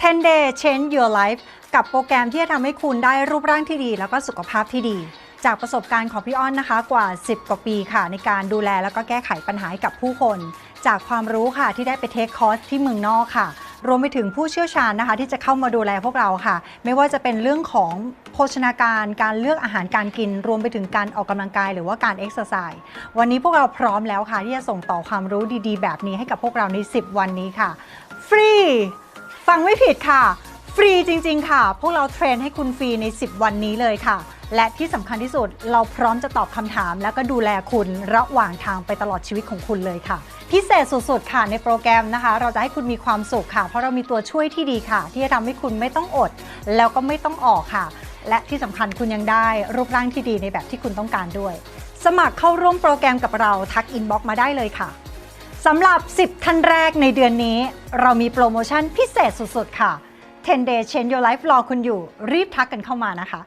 10 day change your life กับโปรแกรมที่จะทำให้คุณได้รูปร่างที่ดี แล้วก็สุขภาพที่ดี จากประสบการณ์ของพี่อ้อนนะคะกว่า 10 กว่าปีค่ะ ในการดูแลแล้วก็แก้ไขปัญหาหกับผู้คน จากความรู้ค่ะที่ได้ไปเทคคอร์สที่เมืองนอกค่ะรวมไปถึงผู้เชี่ยวชาญนะคะ ที่จะเข้ามาดูแลพวกเราค่ะ ไม่ว่าจะเป็นเรื่องของโภชนาการการเลือกอาหารการกิน รวมไปถึงการออกกำลังกายหรือว่าการเอ็กซ์ไซส์วันนี้พวกเราพร้อมแล้วค่ะ ที่จะส่งต่อความรู้ดีๆ แบบนี้ให้กับพวกเราใน 10 วันนี้ค่ะ ฟรี ฟังไม่ผิดค่ะ ฟรีจริง ๆ ค่ะ พวกเราเทรนให้คุณฟรีใน 10 วันนี้เลยค่ะ และที่สำคัญที่สุดเราพร้อมจะตอบคำถาม แล้วก็ดูแลคุณระหว่างทางไปตลอดชีวิตของคุณเลยค่ะ พิเศษสุดๆค่ะในโปรแกรมนะคะ เราจะให้คุณมีความสุขค่ะ เพราะเรามีตัวช่วยที่ดีค่ะ ที่จะทำให้คุณไม่ต้องอด แล้วก็ไม่ต้องออกค่ะ และที่สำคัญคุณยังได้รูปร่างที่ดีในแบบที่คุณต้องการด้วย สมัครเข้าร่วมโปรแกรมกับเราทักอินบ็อกมาได้เลยค่ะ สำหรับ 10 ท่านแรกในเดือนนี้ เรามีโปรโมชั่นพิเศษสุดๆ ค่ะ 10 day change your life รอคุณอยู่ รีบทักกันเข้ามานะคะ